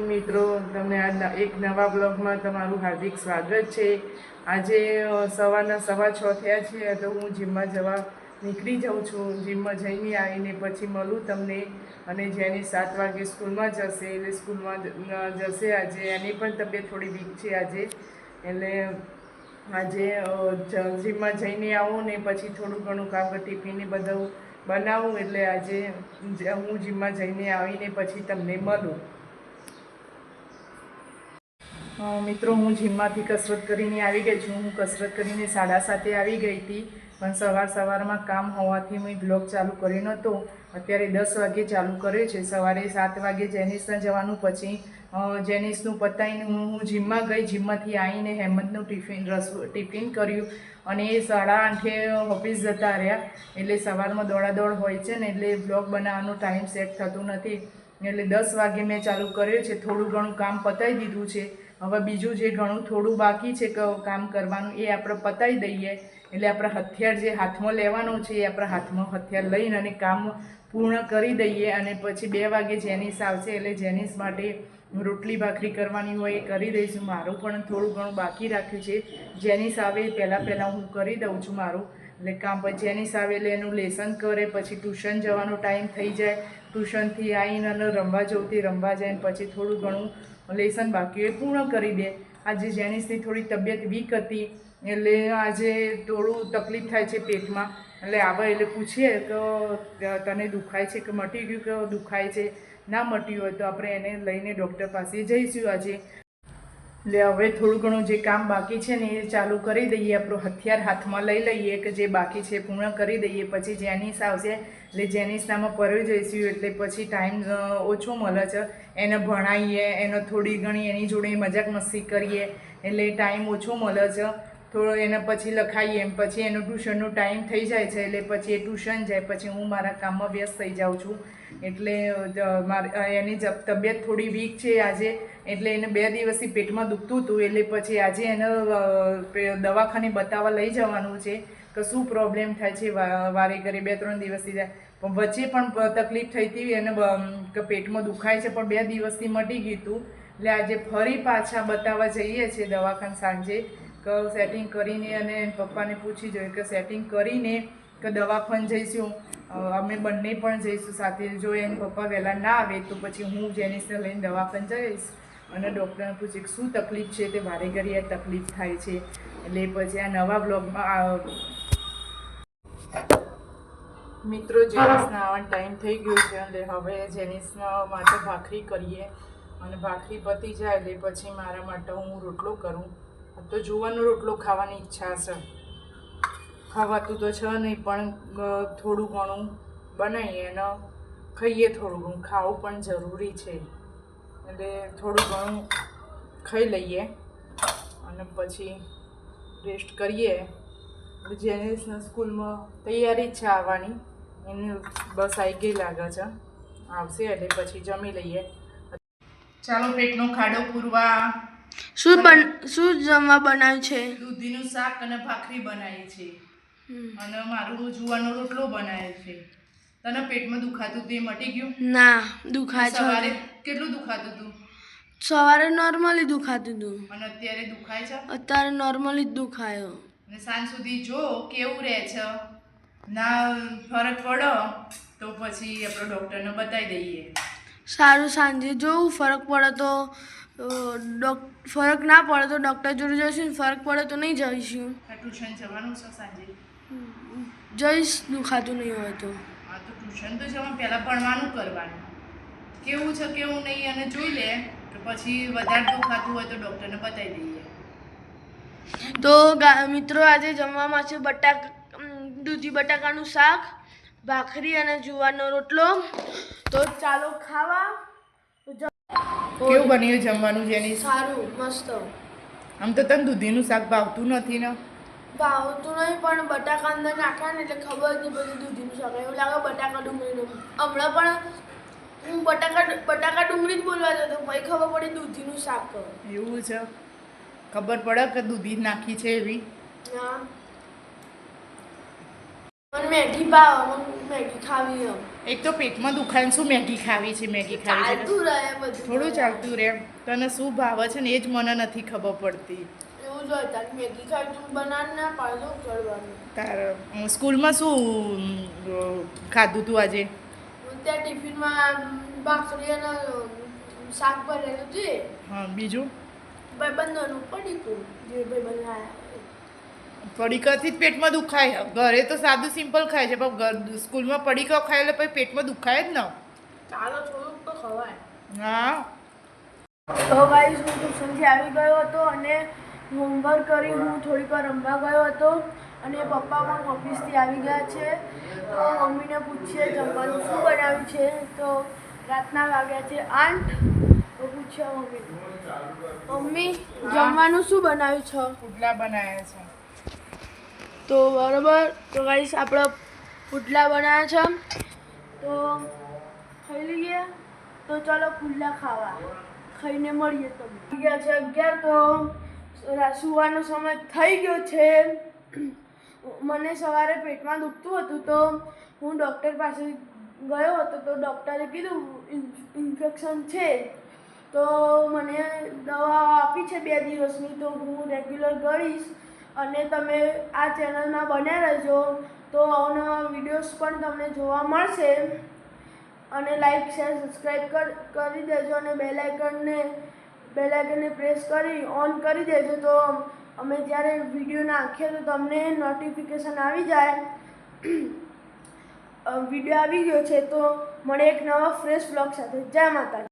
મિત્રો, તમને આ એક નવા બ્લોગમાં તમારું હાર્દિક સ્વાગત છે. આજે સવારના સવા છ થયા છે તો હું જીમમાં જવા નીકળી જાઉં છું. જીમમાં જઈને આવીને પછી મળું તમને અને જેની સાત વાગે સ્કૂલમાં જશે, એટલે સ્કૂલમાં જશે આજે. એની પણ તબિયત થોડી વીક છે આજે. એટલે આજે જીમમાં જઈને આવું ને પછી થોડું ઘણું કામ ટીપીને બધું બનાવું, એટલે આજે હું જીમમાં જઈને આવીને પછી તમને મળું. મિત્રો, હું જીમમાંથી કસરત કરીને આવી ગઈ છું. હું કસરત કરીને સાડા સાતે આવી ગઈ હતી, પણ સવાર સવારમાં કામ હોવાથી મેં બ્લોગ ચાલુ કર્યો નહોતો અત્યારે દસ વાગે ચાલુ કર્યો છે. સવારે સાત વાગે જેનિસના જવાનું પછી જેનિસનું પતાવીને હું હું જીમમાં ગઈ. જીમમાંથી આવીને હેમંતનું ટિફિન, રસ, ટિફિન કર્યું અને એ સાડા આઠે ઓફિસ જતા રહ્યા. એટલે સવારમાં દોડાદોડ હોય છે ને, એટલે બ્લોગ બનાવવાનો ટાઈમ સેટ થતું નથી. એટલે દસ વાગે મેં ચાલુ કર્યો છે. થોડું ઘણું કામ પતાવી દીધું છે. હવે બીજું જે ઘણું થોડું બાકી છે કામ કરવાનું, એ આપણે પતાવી દઈએ. એટલે આપણે હથિયાર જે હાથમાં લેવાનું છે, એ આપણે હાથમાં હથિયાર લઈને અને કામ પૂર્ણ કરી દઈએ અને પછી બે વાગે જેનિસ આવશે, એટલે જેનિસ માટે રોટલી ભાખરી કરવાની હોય એ કરી દઈશું. મારું પણ થોડું ઘણું બાકી રાખ્યું છે. જેનિસ આવે પહેલાં પહેલાં હું કરી દઉં છું મારું. એટલે કામ પછી જેનિસ આવે એટલે એનું લેસન કરે, પછી ટ્યુશન જવાનો ટાઈમ થઈ જાય. ટ્યુશનથી આવીને અને રમવા જવું રમવા જાય પછી થોડું ઘણું લેસન બાકી એ પૂર્ણ કરી દે. આજે જેનિસની થોડી તબિયત વીક હતી, એટલે આજે થોડું તકલીફ થાય છે પેટમાં. એટલે આવે એટલે પૂછીએ કે તને દુખાય છે કે મટી ગયું કે દુખાય છે? ના મટ્યું હોય તો આપણે એને લઈને ડૉક્ટર પાસે જઈશું આજે. એટલે હવે થોડું ઘણું જે કામ બાકી છે ને એ ચાલુ કરી દઈએ, આપણું હથિયાર હાથમાં લઈ લઈએ કે જે બાકી છે પૂર્ણ કરી દઈએ. પછી જેનિસ આવશે, એટલે જેનિસનામાં પરવી જઈશું એટલે પછી ટાઈમ ઓછો મળે છે. એને ભણાવીએ એને થોડી ઘણી એની જોડે મજાક મસ્તી કરીએ, એટલે ટાઈમ ઓછો મળે છે. થોડો એને પછી લખાઈએ, એમ પછી એનું ટ્યુશનનો ટાઈમ થઈ જાય છે, એટલે પછી એ ટ્યુશન જાય, પછી હું મારા કામમાં વ્યસ્ત થઈ જાઉં છું. એટલે એની તબિયત થોડી વીક છે આજે, એટલે એને બે દિવસથી પેટમાં દુખતું હતું, એટલે પછી આજે એને દવાખાને બતાવવા લઈ જવાનું છે કે શું પ્રોબ્લેમ થાય છે વારે ઘરે બે, ત્રણ દિવસથી પણ વચ્ચે પણ તકલીફ થઈ હતી, એને કે પેટમાં દુખાય છે, પણ બે દિવસથી મટી ગયું હતું. એટલે આજે ફરી પાછા બતાવવા જઈએ છીએ દવાખાને સાંજે, કે સેટિંગ કરીને અને પપ્પાને પૂછી જોઈએ કે સેટિંગ કરીને કે દવાખાને જઈશું. અમે બંને પણ જઈશું સાથે. જો એને પપ્પા વહેલા ના આવે તો પછી હું જેનિસને લઈને દવાખાને જઈશ અને ડૉક્ટરને પૂછી કે શું તકલીફ છે? તે વારે ઘડી આ તકલીફ થાય છે. એટલે પછી આ નવા બ્લોગમાં મિત્રો, જેનિસના આવવાનો ટાઈમ થઈ ગયો છે એટલે હવે જેનિસના માટે ભાખરી કરીએ અને ભાખરી પતી જાય એટલે પછી મારા માટે હું રોટલો કરું. તો જુવાનો રોટલો ખાવાની ઈચ્છા છે. ખાવાતું તો છે નહીં પણ થોડું ઘણું બનાવીએ અને ખાઈએ થોડું ઘણું. ખાવું પણ જરૂરી છે. એટલે થોડું ઘણું ખાઈ લઈએ અને પછી રેસ્ટ કરીએ. જેનિસના સ્કૂલમાં તૈયારી જ છે આવવાની. એની બસ આવી ગઈ લાગે છે. આવશે એટલે પછી જમી લઈએ. ચાલો પેટનો ખાડો પૂરવા. શું બન શું જમવા બનાવ્યું છે? દૂધીનું શાક અને ભાખરી બનાવી છે અને મારું જુવાનો રોટલો બનાવે છે. તને પેટમાં દુખાતું હતું એ મટી ગયું? ના દુખાય સવારે કેટલું દુખાતું હતું સવારે નોર્મલી દુખાતું હતું અને અત્યારે દુખાય છે? અત્યારે નોર્મલી જ દુખાયો. અને સાંજ સુધી જો કેવું રહે છે. ના ફરક પડો તો પછી આપણે ડૉક્ટરને બતાવી દઈએ. સારું સાંજે જોવું ફરક પડે તો ડોક ફરક ના પડે તો ડૉક્ટર જોડે જઈશું ફરક પડે તો નહીં જઈશું. ટ્યુશન જવાનું છે સાંજે. જઈશ ખાતું નહીં હોય તો. હા તો ટ્યુશન તો જવા પહેલાં ભણવાનું કરવાનું. કેવું છે કેવું નહીં અને જોઈ લે. તો પછી વધારે દુખાતું હોય તો ડૉક્ટરને બતાવી દઈએ. તો મિત્રો આજે જમવામાં છે બટાકા દૂધી બટાકાનું શાક ભાખરી અને જુવારનો રોટલો. તો ચાલો ખાવા. કેવું બન્યું જમવાનું જેની સારું મસ્ત. આમ તો તને દૂધીનું શાક ભાવતું નથી ને? ભાવતું નહીં પણ બટાકા અંદર નાખ્યા ને એટલે ખબર નહીં બધું દૂધીનું શાક એવું લાગે બટાકા ડુંગળીનું હમણાં પણ હું બટાકા બટાકા ડુંગળી જ બોલવા જતો પછી ખબર પડી દૂધીનું શાક એવું છે? ખબર પડે કે દૂધી નાખી છે એવી? હા. મને મેગી ભાવ મેગી ખાવી એમ. એક તો પેટમાં દુખાય શું મેગી ખાવી છે મેગી ખાવી છે? ચાલતું રહે બધું. થોડું ચાલતું રહે. તને શું ભાવે છે ને એ જ મને નથી ખબર પડતી. એવું જ હોય તાર મેગી ખાવી તું બનાવ ના પાડો કરવાનું તાર સ્કૂલમાં શું ખાધું તું આજે? ત્યાં ટિફિનમાં ભાખરી અને શાક ભરેલું છે હા બીજું? ભાઈબંધોનું પડીકું જે ભાઈબંધ પડીકાથી જ પેટમાં દુખાય. ઘરે તો સાદું સિમ્પલ ખાય છે પણ સ્કૂલમાં પડીકા ખાય એટલે પછી પેટમાં દુખાય જ ને. ચાલો થોડુંક તો ખવાય. હા. તો ગાઈસ હું ટ્યુશનથી આવી ગયો હતો અને હોમવર્ક કરી હું થોડીક વાર રમવા ગયો હતો અને પપ્પા પણ ઓફિસથી આવી ગયા છે. તો મમ્મીને પૂછીએ જમવાનું શું બનાવ્યું છે? તો રાતના વાગ્યા છે આઠ. તો પૂછ્યા મમ્મી. મમ્મી જમવાનું શું બનાવ્યું છે? પુડલા બનાવ્યા છે. તો બરાબર. તો ગાઈસ આપણે પુડલા બનાવ્યા છે. તો ખાઈ લઈએ. તો ચાલો પુડલા ખાવા. ખાઈને મળીએ તમે ગયા છે અગિયાર તો સુવાનો સમય થઈ ગયો છે. મને સવારે પેટમાં દુખતું હતું તો હું ડૉક્ટર પાસે ગયો હતો તો ડૉક્ટરે કીધું ઇન્ફેક્શન છે. તો મને દવા આપી છે બે દિવસની તો હું રેગ્યુલર કરીશ અને તમે આ ચેનલમાં બન્યા રહેજો. તો અવનવા વિડીયોઝ પણ તમને જોવા મળશે. અને લાઈક, શેર, સબસ્ક્રાઈબ કરી દેજો અને બેલ આઇકનને બેલ આઇકનને પ્રેસ કરી ઓન કરી દેજો. તો અમે જ્યારે વીડિયો નાખીએ તો તમને નોટિફિકેશન આવી જાય. વીડિયો આવી ગયો છે તો મળે એક નવા ફ્રેશ બ્લોગ સાથે. જય માતા